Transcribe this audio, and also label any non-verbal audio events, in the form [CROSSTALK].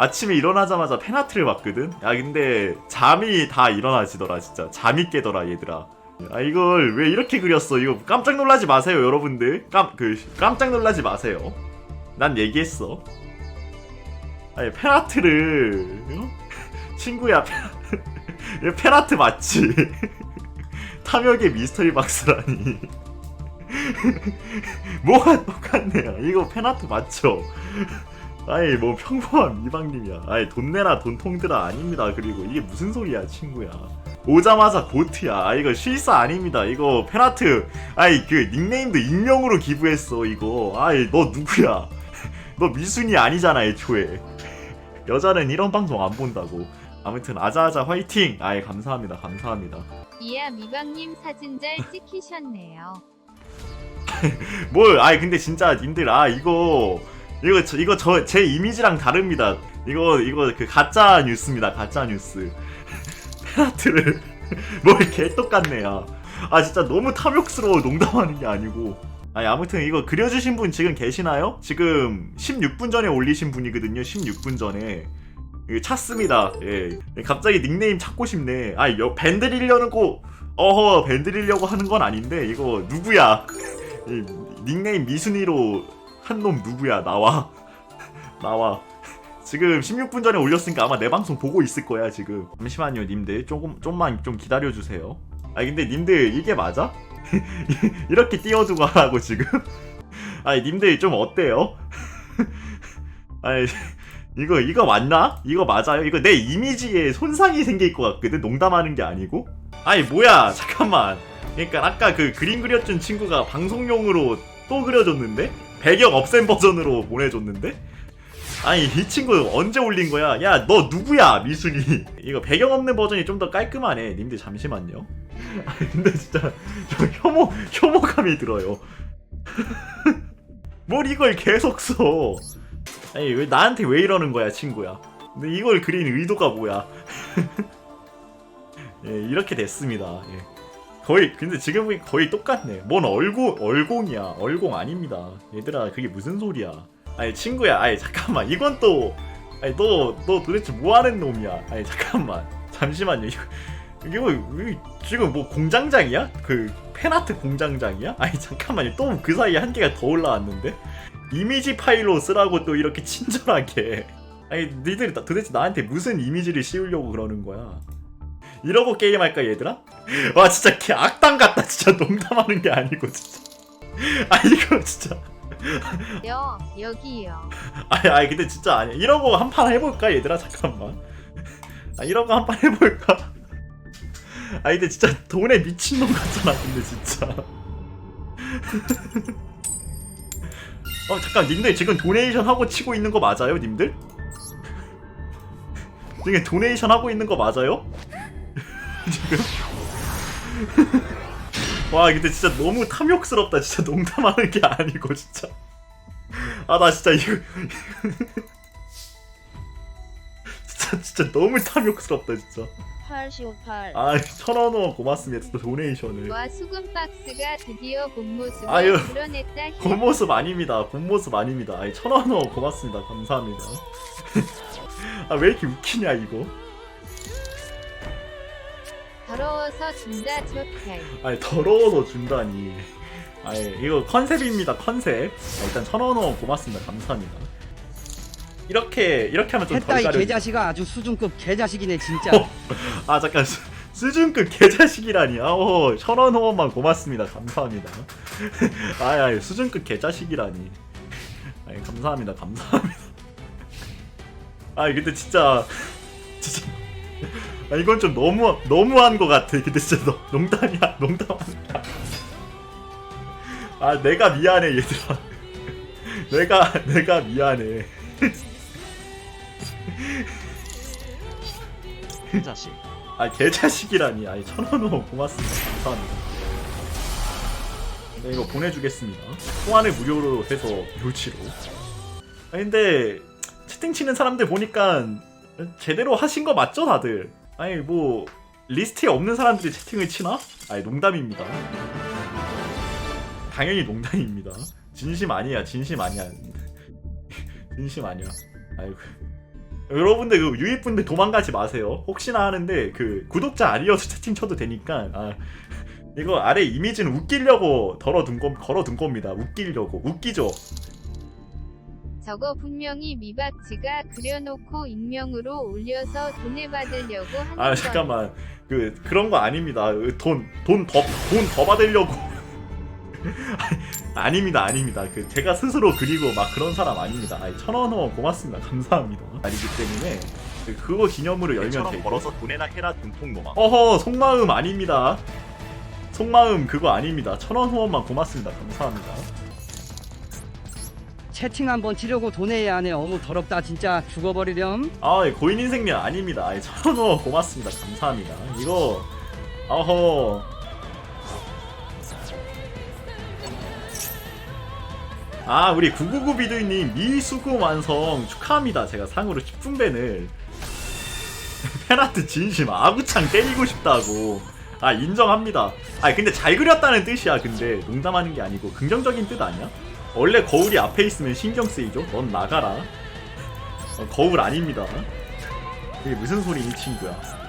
아침에 일어나자마자 페나트를 봤거든. 야 근데 잠이 다 일어나지더라 진짜. 잠이 깨더라 얘들아. 아 이걸 왜 이렇게 그렸어? 이거 깜짝 놀라지 마세요 여러분들. 깜 그 깜짝 놀라지 마세요. 난 얘기했어. 아니 페나트를 어? [LAUGHS] 친구야 페- 페나트 [LAUGHS] 맞지? [LAUGHS] 탐욕의 미스터리 박스라니. 뭐가 똑같네요. 이거 페나트 맞죠? 아이 뭐 평범한 미방님이야. 아이 돈 내라 돈 통들아 아닙니다. 그리고 이게 무슨 소리야 친구야. 오자마자 보트야. 아 이거 실사 아닙니다. 이거 페나트. 아이 그 닉네임도 익명으로 기부했어 이거. 아이 너 누구야? [LAUGHS] 너 미순이 아니잖아 애초에. [LAUGHS] 여자는 이런 방송 안 본다고. 아무튼 아자아자 화이팅. 아이 감사합니다 감사합니다. 이야 미방님 사진 잘 찍히셨네요. [LAUGHS] 뭘? 아이 근데 진짜 님들 아 이거 이거 저, 이거 저 제 이미지랑 다릅니다. 이거 이거 그 가짜 뉴스입니다. 가짜 뉴스. [LAUGHS] 페나트를 [LAUGHS] 뭘 개 똑같네요. 아 진짜 너무 탐욕스러워 농담하는 게 아니고. 아니 아무튼 이거 그려주신 분 지금 계시나요? 지금 16분 전에 올리신 분이거든요. 16분 전에. 찾습니다. 예. 갑자기 닉네임 찾고 싶네. 아, 여, 밴드리려는 거, 어허, 밴드리려고 하는 건 아닌데, 이거 누구야? [LAUGHS] 이 닉네임 미순이로 한 놈 누구야? 나와. [LAUGHS] 나와. 지금 16분 전에 올렸으니까 아마 내 방송 보고 있을 거야 지금. 잠시만요 님들. 조금 좀만 좀 기다려 주세요. 아 근데 님들 이게 맞아? [LAUGHS] 이렇게 띄워두고 하라고 지금? [LAUGHS] 아니 님들 좀 어때요? 아니 이거 이거 맞나? 이거 맞아요? 이거 내 이미지에 손상이 생길 것 같거든? 농담하는 게 아니고? 아니 뭐야? 잠깐만. 그러니까 아까 그 그림 그려준 친구가 방송용으로 또 그려줬는데 배경 없앤 버전으로 보내줬는데? 아니 이 친구 언제 올린 거야? 야 너 누구야 미순이? [LAUGHS] 이거 배경 없는 버전이 좀 더 깔끔하네 님들 잠시만요. [LAUGHS] 아니 근데 진짜 저 혐오 혐오감이 들어요. [LAUGHS] 뭘 이걸 계속 써? 아니 왜 나한테 왜 이러는 거야 친구야? 근데 이걸 그린 의도가 뭐야? 예 이렇게 됐습니다. 예. 거의 근데 지금 거의 똑같네. 뭔 얼공 얼공이야. 얼공 아닙니다. 얘들아 그게 무슨 소리야? 아니 친구야. 아니 잠깐만 이건 또 아니 너너 도대체 뭐 하는 놈이야? 아니 잠깐만 잠시만요. 이거 이거, 이거 지금 뭐 공장장이야? 그 팬아트 공장장이야? 아니 잠깐만요. 또 그 사이에 한 개가 더 올라왔는데 이미지 파일로 쓰라고 또 이렇게 친절하게. 아니 니들 다- 도대체 나한테 무슨 이미지를 씌우려고 그러는 거야? 이러고 게임할까 얘들아? 와 진짜 개 악당 같다 진짜 농담하는 게 아니고 진짜 아 이거 진짜 여 여기요. 아니 아니 근데 진짜 아니야 이러고 한 판 해볼까 얘들아 잠깐만 아 이러고 한 판 해볼까 아 근데 진짜 돈에 미친놈 같잖아 근데 진짜 어 잠깐 님들 지금 도네이션 하고 치고 있는 거 맞아요 님들? 지금 도네이션 하고 있는 거 맞아요? 지금? [LAUGHS] 와 근데 진짜 너무 탐욕스럽다. 진짜 농담하는 게 아니고 진짜. 아 나 진짜 이거 [LAUGHS] 진짜 진짜 너무 탐욕스럽다 진짜. 858 아 천원원 고맙습니다. 또 도네이션을. 와 수금 박스가 드디어 본 모습을 아유. 드러냈다. 본 모습 아닙니다. 본 모습 아닙니다. 아니 천원원 고맙습니다. 감사합니다. [LAUGHS] 아 왜 이렇게 웃기냐 이거 더러워서 준다 좋다. 아니 더러워서 준다니. 아니 이거 컨셉입니다 컨셉. 아, 일단 천원 원 고맙습니다. 감사합니다. 이렇게 이렇게 하면 좀 했다 덜이 가려 개자식아 아주 수준급 개자식이네 진짜. 어. 아 잠깐 수, 수준급 개자식이라니. 아오 천원 후원만 고맙습니다. 감사합니다. [LAUGHS] 아이 아이 수준급 개자식이라니. 아이 감사합니다. 감사합니다. 아이 근데 진짜 진짜 아 이건 좀 너무 너무한 것 같아. 근데 진짜 너, 농담이야 농담하는 아 내가 미안해 얘들아. 내가 내가 미안해. 자식. 아 개자식이라니. 아니 천원 원 고맙습니다. 감사합니다. 네 이거 보내주겠습니다. 통화를 무료로 해서 묘치로. 아 근데 채팅 치는 사람들 보니까 제대로 하신 거 맞죠 다들 아니 뭐 리스트에 없는 사람들이 채팅을 치나? 아니 농담입니다 당연히 농담입니다 진심 아니야 진심 아니야 [LAUGHS] 진심 아니야 아이고 여러분들 그 유입분들 도망가지 마세요. 혹시나 하는데 그 구독자 아니어서 채팅 쳐도 되니까 아, 이거 아래 이미지는 웃기려고 덜어둔 거 걸어둔 겁니다. 웃기려고 웃기죠. 저거 분명히 미박지가 그려놓고 익명으로 올려서 돈을 받으려고 하는 아 거. 잠깐만 그 그런 거 아닙니다. 돈 돈 더 돈 더 받으려고 [LAUGHS] 아닙니다 아닙니다. 그 제가 스스로 그리고 막 그런 사람 아닙니다. 아니 천원 후원 고맙습니다. 감사합니다. 아니기 때문에 그 그거 기념으로 열면 되고. 벌어서 돈에나 해라 등통노마 어허 속마음 아닙니다. 속마음 그거 아닙니다. 천원 후원만 고맙습니다. 감사합니다. 채팅 한번 치려고 돈 내야 하네 어우 더럽다 진짜 죽어버리렴 아 예, 고인 인생님 아닙니다. 천원 후원 [LAUGHS] 고맙습니다. 감사합니다. 이거 어허 아 우리 999 비두님 미수금 완성 축하합니다. 제가 상으로 10분벤을 [LAUGHS] 페나트 진심 아구창 때리고 싶다고 아 인정합니다. 아 근데 잘 그렸다는 뜻이야. 근데 농담하는 게 아니고 긍정적인 뜻 아니야? 원래 거울이 앞에 있으면 신경 쓰이죠. 넌 나가라. 어, 거울 아닙니다. 이게 무슨 소리니 친구야?